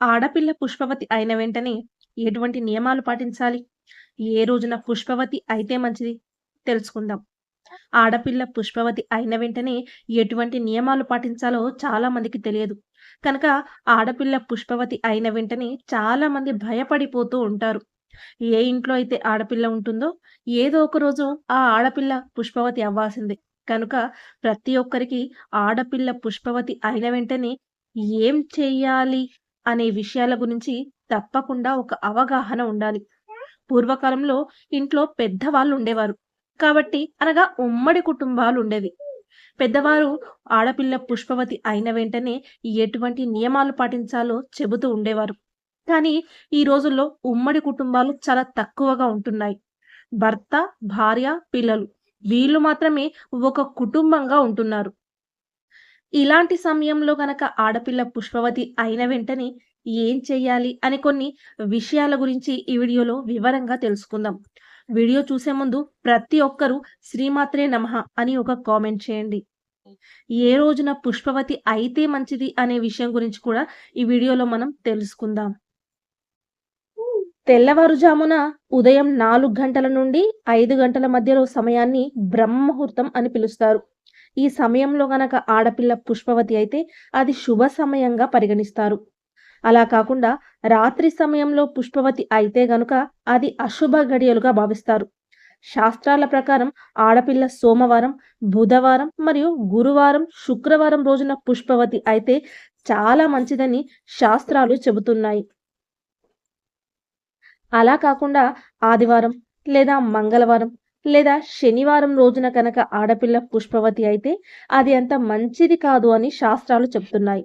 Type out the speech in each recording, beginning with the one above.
ఆడపిల్ల పుష్పవతి అయిన వెంటనే ఎటువంటి నియమాలు పాటించాలి? ఏ రోజున పుష్పవతి అయితే మంచిది? తెలుసుకుందాం. ఆడపిల్ల పుష్పవతి అయిన వెంటనే ఎటువంటి నియమాలు పాటించాలో చాలా మందికి తెలియదు. కనుక ఆడపిల్ల పుష్పవతి అయిన వెంటనే చాలా మంది భయపడిపోతూ ఉంటారు. ఏ ఇంట్లో అయితే ఆడపిల్ల ఉంటుందో ఏదో ఒక రోజు ఆ ఆడపిల్ల పుష్పవతి అవ్వాల్సిందే. కనుక ప్రతి ఒక్కరికి ఆడపిల్ల పుష్పవతి అయిన వెంటనే ఏం చేయాలి అనే విషయాల గురించి తప్పకుండా ఒక అవగాహన ఉండాలి. పూర్వకాలంలో ఇంట్లో పెద్దవాళ్ళు ఉండేవారు. కాబట్టి అనగా ఉమ్మడి కుటుంబాలు ఉండేవి. పెద్దవారు ఆడపిల్ల పుష్పవతి అయిన వెంటనే ఎటువంటి నియమాలు పాటించాలో చెబుతూ ఉండేవారు. కానీ ఈ రోజుల్లో ఉమ్మడి కుటుంబాలు చాలా తక్కువగా ఉంటున్నాయి. భర్త, భార్య, పిల్లలు వీళ్ళు మాత్రమే ఒక కుటుంబంగా ఉంటున్నారు. ఇలాంటి సమయంలో గనక ఆడపిల్ల పుష్పవతి అయిన వెంటనే ఏం చేయాలి అని కొన్ని విషయాల గురించి ఈ వీడియోలో వివరంగా తెలుసుకుందాం. వీడియో చూసే ముందు ప్రతి ఒక్కరూ శ్రీమాత్రే నమః అని ఒక కామెంట్ చేయండి. ఏ రోజున పుష్పవతి అయితే మంచిది అనే విషయం గురించి కూడా ఈ వీడియోలో మనం తెలుసుకుందాం. తెల్లవారుజామున ఉదయం నాలుగు గంటల నుండి ఐదు గంటల మధ్యలో సమయాన్ని బ్రహ్మముహూర్తం అని పిలుస్తారు. ఈ సమయంలో గనక ఆడపిల్ల పుష్పవతి అయితే అది శుభ సమయంగా పరిగణిస్తారు. అలా కాకుండా రాత్రి సమయంలో పుష్పవతి అయితే గనుక అది అశుభ గడియలుగా భావిస్తారు. శాస్త్రాల ప్రకారం ఆడపిల్ల సోమవారం, బుధవారం మరియు గురువారం, శుక్రవారం రోజున పుష్పవతి అయితే చాలా మంచిదని శాస్త్రాలు చెబుతున్నాయి. అలా కాకుండా ఆదివారం లేదా మంగళవారం లేదా శనివారం రోజున కనుక ఆడపిల్ల పుష్పవతి అయితే అది అంత మంచిది కాదు అని శాస్త్రాలు చెప్తున్నాయి.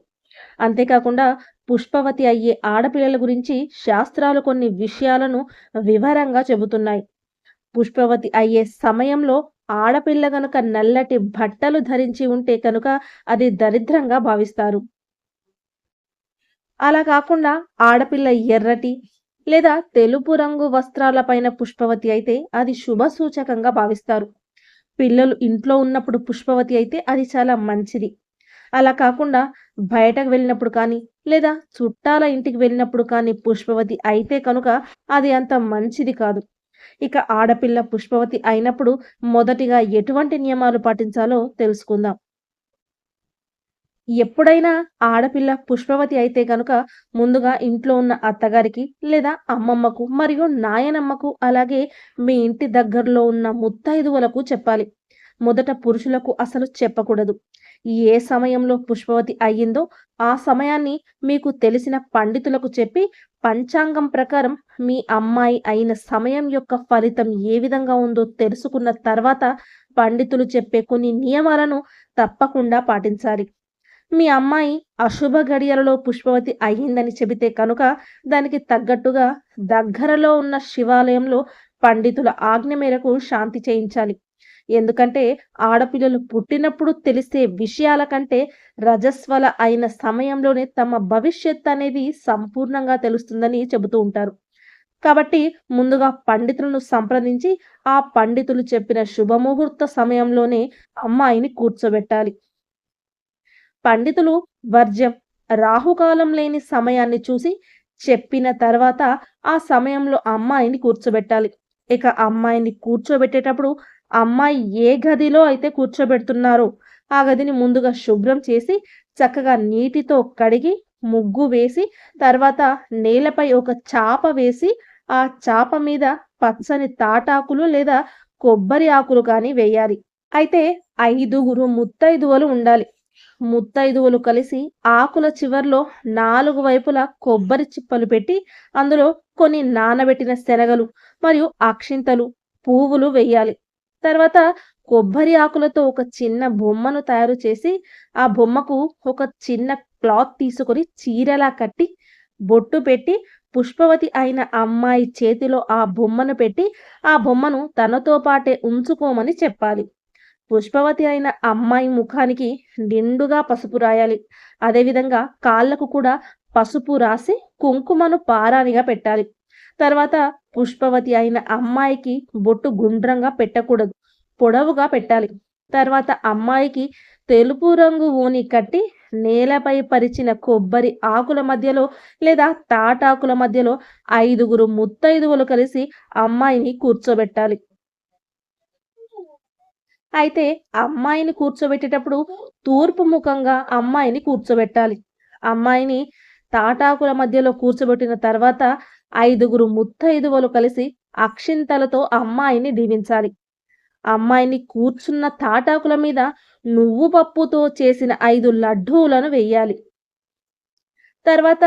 అంతేకాకుండా పుష్పవతి అయ్యే ఆడపిల్లల గురించి శాస్త్రాలు కొన్ని విషయాలను వివరంగా చెబుతున్నాయి. పుష్పవతి అయ్యే సమయంలో ఆడపిల్ల గనుక నల్లటి బట్టలు ధరించి ఉంటే కనుక అది దరిద్రంగా భావిస్తారు. అలా కాకుండా ఆడపిల్ల ఎర్రటి లేదా తెలుపు రంగు వస్త్రాల పైన పుష్పవతి అయితే అది శుభ సూచకంగా భావిస్తారు. పిల్లలు ఇంట్లో ఉన్నప్పుడు పుష్పవతి అయితే అది చాలా మంచిది. అలా కాకుండా బయటకు వెళ్ళినప్పుడు కానీ లేదా చుట్టాల ఇంటికి వెళ్ళినప్పుడు కానీ పుష్పవతి అయితే కనుక అది అంత మంచిది కాదు. ఇక ఆడపిల్ల పుష్పవతి అయినప్పుడు మొదటిగా ఎటువంటి నియమాలు పాటించాలో తెలుసుకుందాం. ఎప్పుడైనా ఆడపిల్ల పుష్పవతి అయితే గనుక ముందుగా ఇంట్లో ఉన్న అత్తగారికి లేదా అమ్మమ్మకు మరియు నాయనమ్మకు అలాగే మీ ఇంటి దగ్గరలో ఉన్న ముత్తైదువులకు చెప్పాలి. మొదట పురుషులకు అసలు చెప్పకూడదు. ఏ సమయంలో పుష్పవతి అయ్యిందో ఆ సమయాన్ని మీకు తెలిసిన పండితులకు చెప్పి పంచాంగం ప్రకారం మీ అమ్మాయి అయిన సమయం యొక్క ఫలితం ఏ విధంగా ఉందో తెలుసుకున్న తర్వాత పండితులు చెప్పే కొన్ని నియమాలను తప్పకుండా పాటించాలి. మీ అమ్మాయి అశుభ గడియలలో పుష్పవతి అయ్యిందని చెబితే కనుక దానికి తగ్గట్టుగా దగ్గరలో ఉన్న శివాలయంలో పండితుల ఆజ్ఞ మేరకు శాంతి చేయించాలి. ఎందుకంటే ఆడపిల్లలు పుట్టినప్పుడు తెలిసే విషయాల కంటే రజస్వల అయిన సమయంలోనే తమ భవిష్యత్ అనేది సంపూర్ణంగా తెలుస్తుందని చెబుతూ ఉంటారు. కాబట్టి ముందుగా పండితులను సంప్రదించి ఆ పండితులు చెప్పిన శుభముహూర్త సమయంలోనే అమ్మాయిని కూర్చోబెట్టాలి. పండితులు వర్జ్యం, రాహుకాలం లేని సమయాన్ని చూసి చెప్పిన తర్వాత ఆ సమయంలో అమ్మాయిని కూర్చోబెట్టాలి. ఇక అమ్మాయిని కూర్చోబెట్టేటప్పుడు అమ్మాయి ఏ గదిలో అయితే కూర్చోబెడుతున్నారో ఆ గదిని ముందుగా శుభ్రం చేసి చక్కగా నీటితో కడిగి ముగ్గు వేసి తర్వాత నేలపై ఒక చాప వేసి ఆ చాప మీద పచ్చని తాటాకులు లేదా కొబ్బరి ఆకులు కానీ వేయాలి. అయితే ఐదుగురు ముత్తైదువలు ఉండాలి. ముత్తైదువులు కలిసి ఆకుల చివర్లో నాలుగు వైపులా కొబ్బరి చిప్పలు పెట్టి అందులో కొన్ని నానబెట్టిన శనగలు మరియు అక్షింతలు, పువ్వులు వేయాలి. తర్వాత కొబ్బరి ఆకులతో ఒక చిన్న బొమ్మను తయారు చేసి ఆ బొమ్మకు ఒక చిన్న క్లాత్ తీసుకొని చీరలా కట్టి బొట్టు పెట్టి పుష్పవతి అయిన అమ్మాయి చేతిలో ఆ బొమ్మను పెట్టి ఆ బొమ్మను తనతో పాటే ఉంచుకోమని చెప్పాలి. పుష్పవతి అయిన అమ్మాయి ముఖానికి నిండుగా పసుపు రాయాలి. అదేవిధంగా కాళ్ళకు కూడా పసుపు రాసి కుంకుమను పారానిగా పెట్టాలి. తర్వాత పుష్పవతి అయిన అమ్మాయికి బొట్టు గుండ్రంగా పెట్టకూడదు. పొడవుగా పెట్టాలి. తర్వాత అమ్మాయికి తెలుపు రంగు ఊని కట్టి నేలపై పరిచిన కొబ్బరి ఆకుల మధ్యలో లేదా తాటాకుల మధ్యలో ఐదుగురు ముత్తైదువులు కలిసి అమ్మాయిని కూర్చోబెట్టాలి అయితే అమ్మాయిని కూర్చోబెట్టేటప్పుడు తూర్పు ముఖంగా అమ్మాయిని కూర్చోబెట్టాలి. అమ్మాయిని తాటాకుల మధ్యలో కూర్చోబెట్టిన తర్వాత ఐదుగురు ముత్తైదువలు కలిసి అక్షింతలతో అమ్మాయిని దీవించాలి. అమ్మాయిని కూర్చున్న తాటాకుల మీద నువ్వు పప్పుతో చేసిన ఐదు లడ్డూలను వెయ్యాలి తర్వాత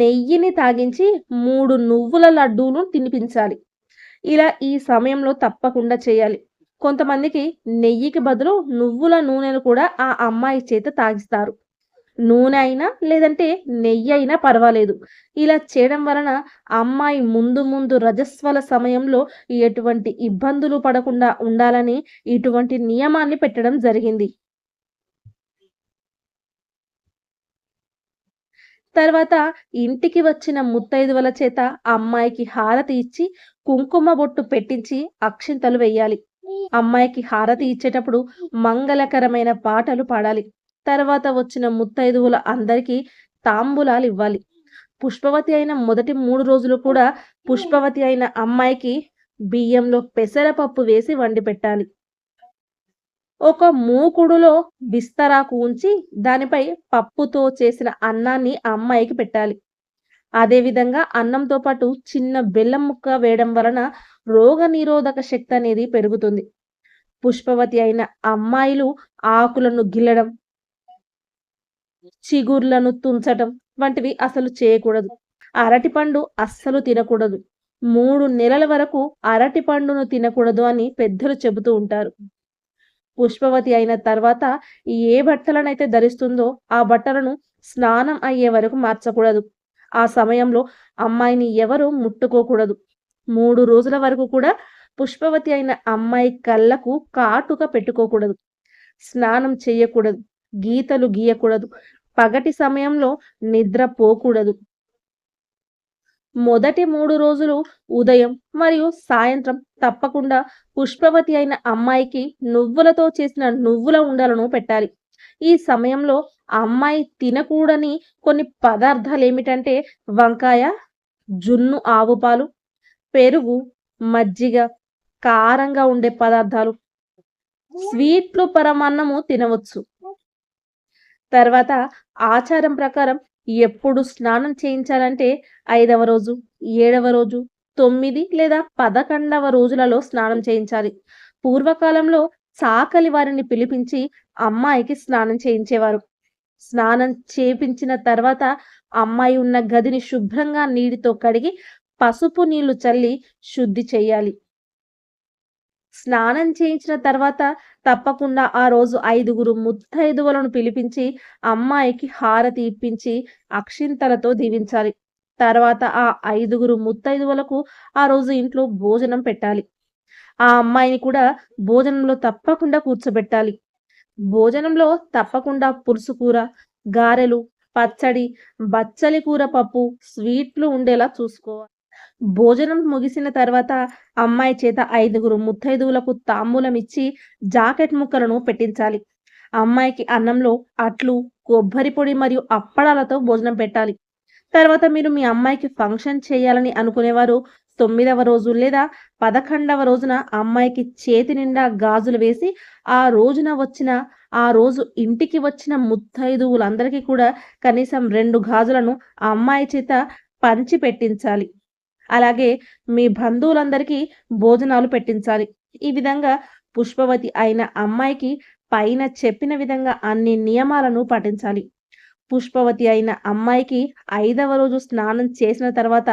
నెయ్యిని తాగించి మూడు నువ్వుల లడ్డూలు తినిపించాలి. ఇలా ఈ సమయంలో తప్పకుండా చేయాలి. కొంతమందికి నెయ్యికి బదులు నువ్వుల నూనెను కూడా ఆ అమ్మాయి చేత తాగిస్తారు. నూనె అయినా లేదంటే నెయ్యి అయినా పర్వాలేదు. ఇలా చేయడం వలన అమ్మాయి ముందు ముందు రజస్వల సమయంలో ఎటువంటి ఇబ్బందులు పడకుండా ఉండాలని ఇటువంటి నియమాన్ని పెట్టడం జరిగింది. తర్వాత ఇంటికి వచ్చిన ముత్తైదువల చేత అమ్మాయికి హారతి ఇచ్చి కుంకుమ బొట్టు పెట్టించి అక్షింతలు వేయాలి. అమ్మాయికి హారతి ఇచ్చేటప్పుడు మంగళకరమైన పాటలు పాడాలి. తర్వాత వచ్చిన ముత్తైదువుల అందరికీ తాంబూలాలు ఇవ్వాలి. పుష్పవతి అయిన మొదటి మూడు రోజులు కూడా పుష్పవతి అయిన అమ్మాయికి బియ్యంలో పెసరపప్పు వేసి వండి పెట్టాలి. ఒక మూకుడులో బిస్తరాకు ఉంచి దానిపై పప్పుతో చేసిన అన్నాన్ని అమ్మాయికి పెట్టాలి. అదేవిధంగా అన్నంతో పాటు చిన్న బెల్లం ముక్క వేయడం వలన రోగ నిరోధక శక్తి అనేది పెరుగుతుంది. పుష్పవతి అయిన అమ్మాయిలు ఆకులను గిల్లడం చిగుర్లను తుంచటం వంటివి అసలు చేయకూడదు. అరటిపండు అస్సలు తినకూడదు. మూడు నెలల వరకు అరటి పండును తినకూడదు అని పెద్దలు చెబుతూ ఉంటారు. పుష్పవతి అయిన తర్వాత ఏ బట్టలనైతే ధరిస్తుందో ఆ బట్టలను స్నానం అయ్యే వరకు మార్చకూడదు. ఆ సమయంలో అమ్మాయిని ఎవరు ముట్టుకోకూడదు. మూడు రోజుల వరకు కూడా పుష్పవతి అయిన అమ్మాయి కళ్ళకు కాటుక పెట్టుకోకూడదు. స్నానం చేయకూడదు గీతలు గీయకూడదు. పగటి సమయంలో నిద్ర పోకూడదు. మొదటి మూడు రోజులు ఉదయం మరియు సాయంత్రం తప్పకుండా పుష్పవతి అయిన అమ్మాయికి నువ్వులతో చేసిన నువ్వుల ఉండలను పెట్టాలి. ఈ సమయంలో అమ్మాయి తినకూడని కొన్ని పదార్థాలు ఏమిటంటే వంకాయ జున్ను ఆవు పాలు పెరుగు మజ్జిగ కారంగా ఉండే పదార్థాలు. స్వీట్లు పరమాన్నము తినవచ్చు. తర్వాత ఆచారం ప్రకారం ఎప్పుడు స్నానం చేయించాలంటే ఐదవ రోజు ఏడవ రోజు తొమ్మిది లేదా పదకొండవ రోజులలో స్నానం చేయించాలి. పూర్వకాలంలో సాకలి వారిని పిలిపించి అమ్మాయికి స్నానం చేయించేవారు. స్నానం చేపించిన తర్వాత అమ్మాయి ఉన్న గదిని శుభ్రంగా నీటితో కడిగి పసుపు నీళ్ళు చల్లి శుద్ధి చేయాలి. స్నానం చేయించిన తర్వాత తప్పకుండా ఆ రోజు ఐదుగురు ముత్తైదువులను పిలిపించి అమ్మాయికి హారతి ఇప్పించి అక్షింతలతో దీవించాలి. తర్వాత ఆ ఐదుగురు ముత్తైదువులకు ఆ రోజు ఇంట్లో భోజనం పెట్టాలి. ఆ అమ్మాయిని కూడా భోజనంలో తప్పకుండా కూర్చోబెట్టాలి. భోజనంలో తప్పకుండా పులుసు కూర గారెలు పచ్చడి బచ్చలి కూర పప్పు స్వీట్లు ఉండేలా చూసుకోవాలి. భోజనం ముగిసిన తర్వాత అమ్మాయి చేత ఐదుగురు ముత్తైదువులకు తాంబూలం ఇచ్చి జాకెట్ ముక్కలను పెట్టించాలి. అమ్మాయికి అన్నంలో అట్లు కొబ్బరి పొడి మరియు అప్పడాలతో భోజనం పెట్టాలి. తర్వాత మీరు మీ అమ్మాయికి ఫంక్షన్ చేయాలని అనుకునేవారు తొమ్మిదవ రోజు లేదా పదకొండవ రోజున అమ్మాయికి చేతి నిండా గాజులు వేసి ఆ రోజున వచ్చిన ఆ రోజు ఇంటికి వచ్చిన ముత్తైదువులందరికీ కూడా కనీసం రెండు గాజులను ఆ అమ్మాయి చేత పంచి పెట్టించాలి. అలాగే మీ బంధువులందరికీ భోజనాలు పెట్టించాలి. ఈ విధంగా పుష్పవతి అయిన అమ్మాయికి పైన చెప్పిన విధంగా అన్ని నియమాలను పాటించాలి. పుష్పవతి అయిన అమ్మాయికి ఐదవ రోజు స్నానం చేసిన తర్వాత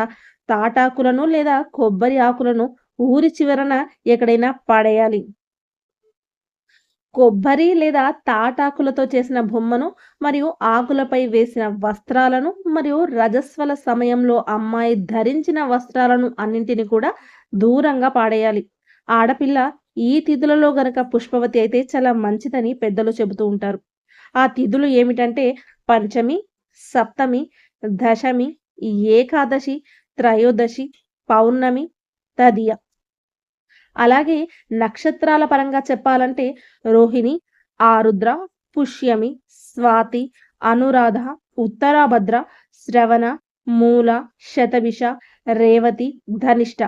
తాటాకులను లేదా కొబ్బరి ఆకులను ఊరి చివరన ఎక్కడైనా పడేయాలి. కొబ్బరి లేదా తాటాకులతో చేసిన బొమ్మను మరియు ఆకులపై వేసిన వస్త్రాలను మరియు రజస్వల సమయంలో అమ్మాయి ధరించిన వస్త్రాలను అన్నింటిని కూడా దూరంగా పాడేయాలి. ఆడపిల్ల ఈ తిథులలో గనక పుష్పవతి అయితే చాలా మంచిదని పెద్దలు చెబుతూ ఉంటారు. ఆ తిథులు ఏమిటంటే పంచమి సప్తమి దశమి ఏకాదశి త్రయోదశి పౌర్ణమి తదియ. అలాగే నక్షత్రాల పరంగా చెప్పాలంటే రోహిణి ఆరుద్ర పుష్యమి స్వాతి అనురాధ ఉత్తరాభద్ర శ్రవణ మూల శతభిష రేవతి ధనిష్ట.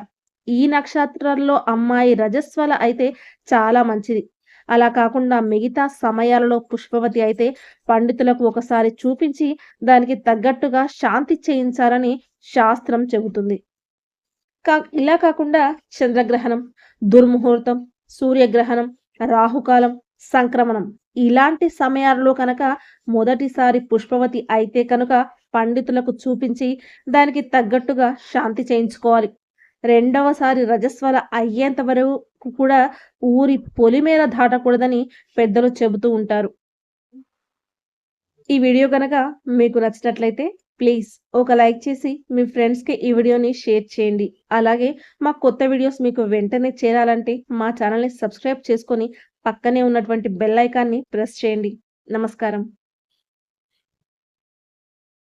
ఈ నక్షత్రాల్లో అమ్మాయి రజస్వల అయితే చాలా మంచిది. అలా కాకుండా మిగతా సమయాలలో పుష్పవతి అయితే పండితులకు ఒకసారి చూపించి దానికి తగ్గట్టుగా శాంతి చేయించాలని శాస్త్రం చెబుతుంది. కా ఇలా కాకుండా చంద్రగ్రహణం దుర్ముహూర్తం సూర్యగ్రహణం రాహుకాలం సంక్రమణం ఇలాంటి సమయాల్లో కనుక మొదటిసారి పుష్పవతి అయితే కనుక పండితులకు చూపించి దానికి తగ్గట్టుగా శాంతి చేయించుకోవాలి. రెండవసారి రజస్వల అయ్యేంత వరకు కూడా ఊరి పొలిమేర దాటకూడదని పెద్దలు చెబుతూ ఉంటారు. ఈ వీడియో కనుక మీకు నచ్చినట్లయితే ప్లీజ్ ఒక లైక్ చేసి మీ ఫ్రెండ్స్కి ఈ వీడియోని షేర్ చేయండి. అలాగే మా కొత్త వీడియోస్ మీకు వెంటనే చేరాలంటే మా ఛానల్ని సబ్స్క్రైబ్ చేసుకొని పక్కనే ఉన్నటువంటి బెల్ ఐకాన్ని ప్రెస్ చేయండి. నమస్కారం.